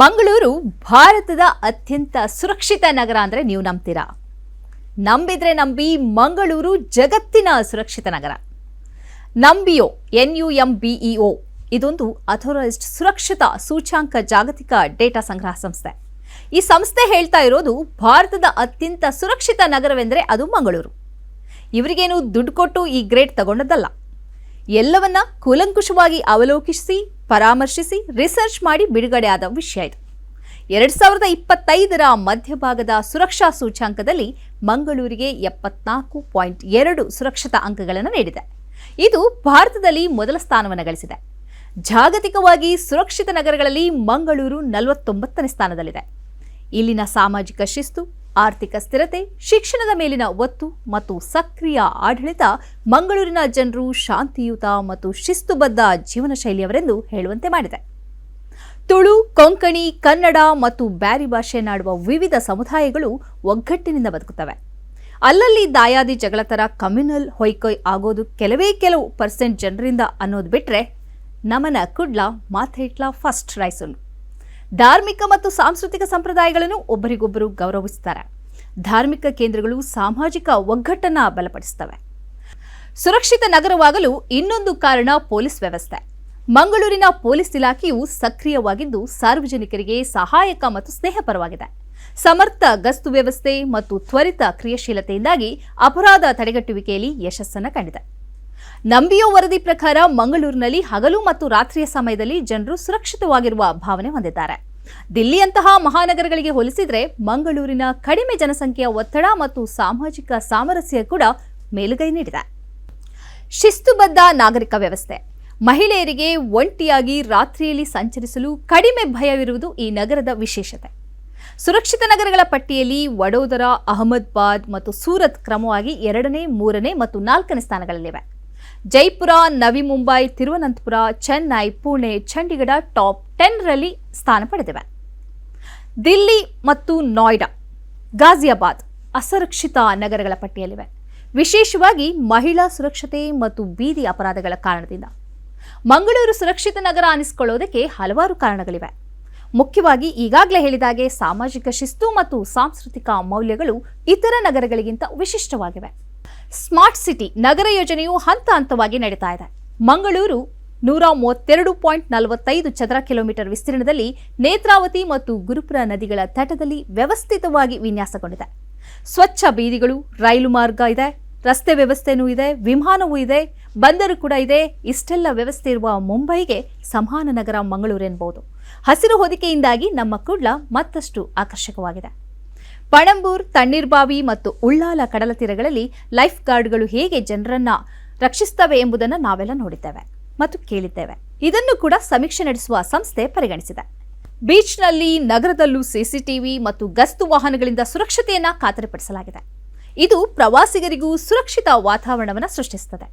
ಮಂಗಳೂರು ಭಾರತದ ಅತ್ಯಂತ ಸುರಕ್ಷಿತ ನಗರ ಅಂದರೆ ನೀವು ನಂಬ್ತೀರಾ? ನಂಬಿದ್ರೆ ನಂಬಿ ಮಂಗಳೂರು ಜಗತ್ತಿನ ಸುರಕ್ಷಿತ ನಗರ. Numbeo N U M B E O ಇದೊಂದು ಅಥೋರೈಸ್ಡ್ ಸುರಕ್ಷಿತ ಸೂಚ್ಯಾಂಕ ಜಾಗತಿಕ ಡೇಟಾ ಸಂಗ್ರಹ ಸಂಸ್ಥೆ. ಈ ಸಂಸ್ಥೆ ಹೇಳ್ತಾ ಇರೋದು ಭಾರತದ ಅತ್ಯಂತ ಸುರಕ್ಷಿತ ನಗರವೆಂದರೆ ಅದು ಮಂಗಳೂರು. ಇವರಿಗೇನು ದುಡ್ಡು ಕೊಟ್ಟು ಈ ಗ್ರೇಡ್ ತಗೊಂಡದ್ದಲ್ಲ. ಎಲ್ಲವನ್ನ ಕೂಲಂಕುಷವಾಗಿ ಅವಲೋಕಿಸಿ, ಪರಾಮರ್ಶಿಸಿ ರಿಸರ್ಚ್ ಮಾಡಿ ಬಿಡುಗಡೆಯಾದ ವಿಷಯ ಇದು. ಎರಡ್ ಸಾವಿರದ ಇಪ್ಪತ್ತೈದರ ಮಧ್ಯಭಾಗದ ಸುರಕ್ಷಾ ಸೂಚ್ಯಾಂಕದಲ್ಲಿ ಮಂಗಳೂರಿಗೆ ಎಪ್ಪತ್ನಾಲ್ಕು ಪಾಯಿಂಟ್ ಎರಡು ಸುರಕ್ಷತಾ ಅಂಕಗಳನ್ನು ನೀಡಿದೆ. ಇದು ಭಾರತದಲ್ಲಿ ಮೊದಲ ಸ್ಥಾನವನ್ನು ಗಳಿಸಿದೆ. ಜಾಗತಿಕವಾಗಿ ಸುರಕ್ಷಿತ ನಗರಗಳಲ್ಲಿ ಮಂಗಳೂರು ನಲವತ್ತೊಂಬತ್ತನೇ ಸ್ಥಾನದಲ್ಲಿದೆ. ಇಲ್ಲಿನ ಸಾಮಾಜಿಕ ಶಿಸ್ತು ಆರ್ಥಿಕ ಸ್ಥಿರತೆ, ಶಿಕ್ಷಣದ ಮೇಲಿನ ಒತ್ತು ಮತ್ತು ಸಕ್ರಿಯ ಆಡಳಿತ ಮಂಗಳೂರಿನ ಜನರು ಶಾಂತಿಯುತ ಮತ್ತು ಶಿಸ್ತುಬದ್ಧ ಜೀವನ ಶೈಲಿಯವರೆಂದು ಹೇಳುವಂತೆ ಮಾಡಿದೆ. ತುಳು, ಕೊಂಕಣಿ, ಕನ್ನಡ ಮತ್ತು ಬ್ಯಾರಿ ಭಾಷೆಯನ್ನಾಡುವ ವಿವಿಧ ಸಮುದಾಯಗಳು ಒಗ್ಗಟ್ಟಿನಿಂದ ಬದುಕುತ್ತವೆ. ಅಲ್ಲಲ್ಲಿ ದಾಯಾದಿ ಜಗಳ ಥರ ಕಮ್ಯುನಲ್ ಹೊಯ್ಕೊಯ್ ಆಗೋದು ಕೆಲವೇ ಕೆಲವು ಪರ್ಸೆಂಟ್ ಜನರಿಂದ ಅನ್ನೋದು ಬಿಟ್ಟರೆ ನಮನ ಕುಡ್ಲ ಮಾಥೇಟ್ಲ ಫಸ್ಟ್ ರೈಸಲು ಧಾರ್ಮಿಕ ಮತ್ತು ಸಾಂಸ್ಕೃತಿಕ ಸಂಪ್ರದಾಯಗಳನ್ನು ಒಬ್ಬರಿಗೊಬ್ಬರು ಗೌರವಿಸುತ್ತಾರೆ. ಧಾರ್ಮಿಕ ಕೇಂದ್ರಗಳು ಸಾಮಾಜಿಕ ಒಗ್ಗಟ್ಟನ್ನ ಬಲಪಡಿಸುತ್ತವೆ. ಸುರಕ್ಷಿತ ನಗರವಾಗಲು ಇನ್ನೊಂದು ಕಾರಣ ಪೊಲೀಸ್ ವ್ಯವಸ್ಥೆ. ಮಂಗಳೂರಿನ ಪೊಲೀಸ್ ಇಲಾಖೆಯು ಸಕ್ರಿಯವಾಗಿದ್ದು ಸಾರ್ವಜನಿಕರಿಗೆ ಸಹಾಯಕ ಮತ್ತು ಸ್ನೇಹಪರವಾಗಿದೆ ಸಮರ್ಥ ಗಸ್ತು ವ್ಯವಸ್ಥೆ ಮತ್ತು ತ್ವರಿತ ಕ್ರಿಯಾಶೀಲತೆಯಿಂದಾಗಿ ಅಪರಾಧ ತಡೆಗಟ್ಟುವಿಕೆಯಲ್ಲಿ ಯಶಸ್ಸನ್ನು ಕಂಡಿದೆ. ನಂಬಿಯೋ ವರದಿ ಪ್ರಕಾರ ಮಂಗಳೂರಿನಲ್ಲಿ ಹಗಲು ಮತ್ತು ರಾತ್ರಿಯ ಸಮಯದಲ್ಲಿ ಜನರು ಸುರಕ್ಷಿತವಾಗಿರುವ ಭಾವನೆ ಹೊಂದಿದ್ದಾರೆ. ದಿಲ್ಲಿಯಂತಹ ಮಹಾನಗರಗಳಿಗೆ ಹೋಲಿಸಿದರೆ ಮಂಗಳೂರಿನ ಕಡಿಮೆ ಜನಸಂಖ್ಯೆಯ ಒತ್ತಡ ಮತ್ತು ಸಾಮಾಜಿಕ ಸಾಮರಸ್ಯ ಕೂಡ ಮೇಲುಗೈ ನೀಡಿದೆ. ಶಿಸ್ತುಬದ್ಧ ನಾಗರಿಕ ವ್ಯವಸ್ಥೆ. ಮಹಿಳೆಯರಿಗೆ ಒಂಟಿಯಾಗಿ ರಾತ್ರಿಯಲ್ಲಿ ಸಂಚರಿಸಲು ಕಡಿಮೆ ಭಯವಿರುವುದು ಈ ನಗರದ ವಿಶೇಷತೆ. ಸುರಕ್ಷಿತ ನಗರಗಳ ಪಟ್ಟಿಯಲ್ಲಿ ವಡೋದರ, ಅಹಮದಾಬಾದ್ ಮತ್ತು ಸೂರತ್ ಕ್ರಮವಾಗಿ ಎರಡನೇ, ಮೂರನೇ ಮತ್ತು ನಾಲ್ಕನೇ ಸ್ಥಾನಗಳಲ್ಲಿವೆ. ಜೈಪುರ, ನವಿ ಮುಂಬೈ, ತಿರುವನಂತಪುರ, ಚೆನ್ನೈ, ಪುಣೆ, ಚಂಡೀಗಢ ಟಾಪ್ ಟೆನ್ರಲ್ಲಿ ಸ್ಥಾನ ಪಡೆದಿವೆ. ದಿಲ್ಲಿ ಮತ್ತು ನೋಯ್ಡಾ ಗಾಜಿಯಾಬಾದ್ ಅಸುರಕ್ಷಿತ ನಗರಗಳ ಪಟ್ಟಿಯಲ್ಲಿವೆ. ವಿಶೇಷವಾಗಿ ಮಹಿಳಾ ಸುರಕ್ಷತೆ ಮತ್ತು ಬೀದಿ ಅಪರಾಧಗಳ ಕಾರಣದಿಂದ. ಮಂಗಳೂರು ಸುರಕ್ಷಿತ ನಗರ ಅನಿಸಿಕೊಳ್ಳೋದಕ್ಕೆ ಹಲವಾರು ಕಾರಣಗಳಿವೆ. ಮುಖ್ಯವಾಗಿ ಈಗಾಗಲೇ ಹೇಳಿದಾಗೆ ಸಾಮಾಜಿಕ ಶಿಸ್ತು ಮತ್ತು ಸಾಂಸ್ಕೃತಿಕ ಮೌಲ್ಯಗಳು ಇತರ ನಗರಗಳಿಗಿಂತ ವಿಶಿಷ್ಟವಾಗಿವೆ. ಸ್ಮಾರ್ಟ್ ಸಿಟಿ ನಗರ ಯೋಜನೆಯು ಹಂತ ಹಂತವಾಗಿ ನಡೀತಾ ಇದೆ. ಮಂಗಳೂರು ನೂರ ಮೂವತ್ತೆರಡು ಪಾಯಿಂಟ್ ನಲವತ್ತೈದು ಚದರ ಕಿಲೋಮೀಟರ್ ವಿಸ್ತೀರ್ಣದಲ್ಲಿ ನೇತ್ರಾವತಿ ಮತ್ತು ಗುರುಪುರ ನದಿಗಳ ತಟದಲ್ಲಿ ವ್ಯವಸ್ಥಿತವಾಗಿ ವಿನ್ಯಾಸಗೊಂಡಿದೆ. ಸ್ವಚ್ಛ ಬೀದಿಗಳು, ರೈಲು ಮಾರ್ಗ ಇದೆ, ರಸ್ತೆ ವ್ಯವಸ್ಥೆನೂ ಇದೆ, ವಿಮಾನವೂ ಇದೆ, ಬಂದರು ಕೂಡ ಇದೆ. ಇಷ್ಟೆಲ್ಲ ವ್ಯವಸ್ಥೆ ಇರುವ ಮುಂಬೈಗೆ ಸಮಾನ ನಗರ ಮಂಗಳೂರು ಎನ್ಬಹುದು ಹಸಿರು ಹೊದಿಕೆಯಿಂದಾಗಿ ನಮ್ಮ ಕುಡ್ಲ ಮತ್ತಷ್ಟು ಆಕರ್ಷಕವಾಗಿದೆ. ಪಣಂಬೂರ್, ತಣ್ಣೀರ್ಬಾವಿ ಮತ್ತು ಉಳ್ಳಾಲ ಕಡಲ ತೀರಗಳಲ್ಲಿ ಲೈಫ್ ಗಾರ್ಡ್ಗಳು ಹೇಗೆ ಜನರನ್ನ ರಕ್ಷಿಸ್ತವೆ ಎಂಬುದನ್ನು ನಾವೆಲ್ಲ ನೋಡಿದ್ದೇವೆ ಮತ್ತು ಕೇಳಿದ್ದೇವೆ. ಇದನ್ನು ಕೂಡ ಸಮೀಕ್ಷೆ ನಡೆಸುವ ಸಂಸ್ಥೆ ಪರಿಗಣಿಸಿದೆ. ಬೀಚ್ನಲ್ಲಿ, ನಗರದಲ್ಲೂ ಸಿಸಿಟಿವಿ ಮತ್ತು ಗಸ್ತು ವಾಹನಗಳಿಂದ ಸುರಕ್ಷತೆಯನ್ನ ಖಾತರಿಪಡಿಸಲಾಗಿದೆ. ಇದು ಪ್ರವಾಸಿಗರಿಗೂ ಸುರಕ್ಷಿತ ವಾತಾವರಣವನ್ನು ಸೃಷ್ಟಿಸುತ್ತದೆ.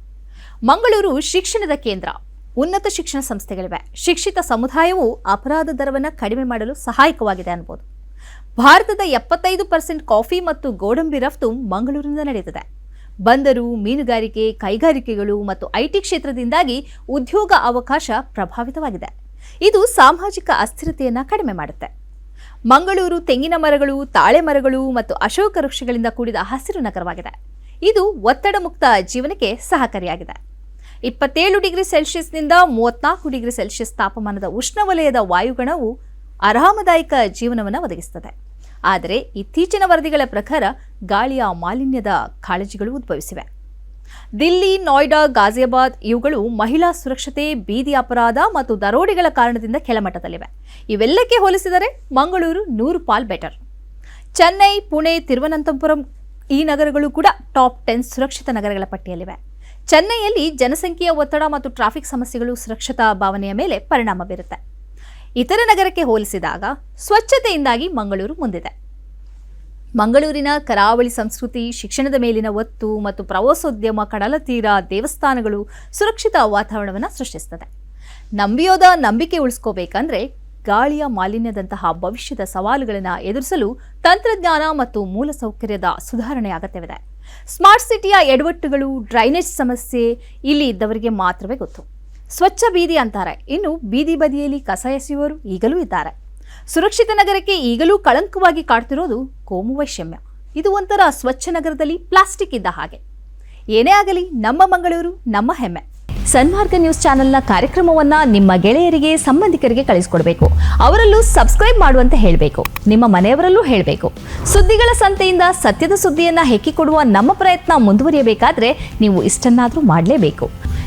ಮಂಗಳೂರು ಶಿಕ್ಷಣದ ಕೇಂದ್ರ. ಉನ್ನತ ಶಿಕ್ಷಣ ಸಂಸ್ಥೆಗಳಿವೆ. ಶಿಕ್ಷಿತ ಸಮುದಾಯವು ಅಪರಾಧ ದರವನ್ನು ಕಡಿಮೆ ಮಾಡಲು ಸಹಾಯಕವಾಗಿದೆ ಅನ್ಬೋದು ಭಾರತದ ಎಪ್ಪತ್ತೈದು ಪರ್ಸೆಂಟ್ ಕಾಫಿ ಮತ್ತು ಗೋಡಂಬಿ ರಫ್ತು ಮಂಗಳೂರಿನಿಂದ ನಡೆಯುತ್ತದೆ. ಬಂದರು, ಮೀನುಗಾರಿಕೆ, ಕೈಗಾರಿಕೆಗಳು ಮತ್ತು ಐಟಿ ಕ್ಷೇತ್ರದಿಂದಾಗಿ ಉದ್ಯೋಗ ಅವಕಾಶ ಪ್ರಭಾವಿತವಾಗಿದೆ. ಇದು ಸಾಮಾಜಿಕ ಅಸ್ಥಿರತೆಯನ್ನು ಕಡಿಮೆ ಮಾಡುತ್ತೆ. ಮಂಗಳೂರು, ತೆಂಗಿನ ಮರಗಳು, ತಾಳೆ ಮರಗಳು ಮತ್ತು ಅಶೋಕ ವೃಕ್ಷಗಳಿಂದ ಕೂಡಿದ ಹಸಿರು ನಗರವಾಗಿದೆ. ಇದು ಒತ್ತಡ ಮುಕ್ತ ಜೀವನಕ್ಕೆ ಸಹಕಾರಿಯಾಗಿದೆ. ಇಪ್ಪತ್ತೇಳು ಡಿಗ್ರಿ ಸೆಲ್ಸಿಯಸ್ನಿಂದ ಮೂವತ್ನಾಲ್ಕು ಡಿಗ್ರಿ ಸೆಲ್ಸಿಯಸ್ ತಾಪಮಾನದ ಉಷ್ಣವಲಯದ ವಾಯುಗಣವು ಆರಾಮದಾಯಕ ಜೀವನವನ್ನು ಒದಗಿಸುತ್ತದೆ ಆದರೆ ಇತ್ತೀಚಿನ ವರದಿಗಳ ಪ್ರಕಾರ ಗಾಳಿಯ ಮಾಲಿನ್ಯದ ಕಾಳಜಿಗಳು ಉದ್ಭವಿಸಿವೆ. ದಿಲ್ಲಿ, ನೋಯ್ಡಾ, ಗಾಜಿಯಾಬಾದ್ ಇವುಗಳು ಮಹಿಳಾ ಸುರಕ್ಷತೆ, ಬೀದಿ ಅಪರಾಧ ಮತ್ತು ದರೋಡೆಗಳ ಕಾರಣದಿಂದ ಕೆಳಮಟ್ಟದಲ್ಲಿವೆ. ಇವೆಲ್ಲಕ್ಕೆ ಹೋಲಿಸಿದರೆ ಮಂಗಳೂರು ನೂರು ಪಾಲ್ ಬೆಟರ್. ಚೆನ್ನೈ, ಪುಣೆ, ತಿರುವನಂತಪುರಂ ಈ ನಗರಗಳು ಕೂಡ ಟಾಪ್ ಟೆನ್ ಸುರಕ್ಷಿತ ನಗರಗಳ ಪಟ್ಟಿಯಲ್ಲಿವೆ. ಚೆನ್ನೈಯಲ್ಲಿ ಜನಸಂಖ್ಯೆಯ ಒತ್ತಡ ಮತ್ತು ಟ್ರಾಫಿಕ್ ಸಮಸ್ಯೆಗಳು ಸುರಕ್ಷತಾ ಭಾವನೆಯ ಮೇಲೆ ಪರಿಣಾಮ ಬೀರುತ್ತೆ. ಇತರ ನಗರಕ್ಕೆ ಹೋಲಿಸಿದಾಗ ಸ್ವಚ್ಛತೆಯಿಂದಾಗಿ ಮಂಗಳೂರು ಮುಂದಿದೆ. ಮಂಗಳೂರಿನ ಕರಾವಳಿ ಸಂಸ್ಕೃತಿ, ಶಿಕ್ಷಣದ ಮೇಲಿನ ಒತ್ತು ಮತ್ತು ಪ್ರವಾಸೋದ್ಯಮ ಕಡಲ ತೀರ ದೇವಸ್ಥಾನಗಳು ಸುರಕ್ಷಿತ ವಾತಾವರಣವನ್ನು ಸೃಷ್ಟಿಸುತ್ತದೆ ನಂಬಿಯೋದ ನಂಬಿಕೆ ಉಳಿಸ್ಕೋಬೇಕಂದ್ರೆ ಗಾಳಿಯ ಮಾಲಿನ್ಯದಂತಹ ಭವಿಷ್ಯದ ಸವಾಲುಗಳನ್ನು ಎದುರಿಸಲು ತಂತ್ರಜ್ಞಾನ ಮತ್ತು ಮೂಲಸೌಕರ್ಯದ ಸುಧಾರಣೆ ಅಗತ್ಯವಿದೆ. ಸ್ಮಾರ್ಟ್ ಸಿಟಿಯ ಎಡವಟ್ಟುಗಳು, ಡ್ರೈನೇಜ್ ಸಮಸ್ಯೆ ಇಲ್ಲಿ ಇದ್ದವರಿಗೆ ಮಾತ್ರವೇ ಗೊತ್ತು. ಸ್ವಚ್ಛ ಬೀದಿ ಅಂತಾರೆ. ಇನ್ನು ಬೀದಿ ಬದಿಯಲ್ಲಿ ಕಸ ಎಸೆಯುವರು ಈಗಲೂ ಇದ್ದಾರೆ. ಸುರಕ್ಷಿತ ನಗರಕ್ಕೆ ಈಗಲೂ ಕಳಂಕವಾಗಿ ಕಾಡ್ತಿರೋದು ಕೋಮು ವೈಷಮ್ಯ. ಇದು ಒಂಥರ ಸ್ವಚ್ಛ ನಗರದಲ್ಲಿ ಪ್ಲಾಸ್ಟಿಕ್ ಇದ್ದ ಹಾಗೆ. ಏನೇ ಆಗಲಿ, ನಮ್ಮ ಮಂಗಳೂರು, ನಮ್ಮ ಹೆಮ್ಮೆ. ಸನ್ಮಾರ್ಗ ನ್ಯೂಸ್ ಚಾನೆಲ್ನ ಕಾರ್ಯಕ್ರಮವನ್ನು ನಿಮ್ಮ ಗೆಳೆಯರಿಗೆ, ಸಂಬಂಧಿಕರಿಗೆ ಕಳಿಸ್ಕೊಡ್ಬೇಕು. ಅವರಲ್ಲೂ ಸಬ್ಸ್ಕ್ರೈಬ್ ಮಾಡುವಂತೆ ಹೇಳಬೇಕು. ನಿಮ್ಮ ಮನೆಯವರಲ್ಲೂ ಹೇಳಬೇಕು. ಸುದ್ದಿಗಳ ಸಂತೆಯಿಂದ ಸತ್ಯದ ಸುದ್ದಿಯನ್ನು ಹೆಕ್ಕಿಕೊಡುವ ನಮ್ಮ ಪ್ರಯತ್ನ ಮುಂದುವರಿಯಬೇಕಾದ್ರೆ ನೀವು ಇಷ್ಟನ್ನಾದರೂ ಮಾಡಲೇಬೇಕು.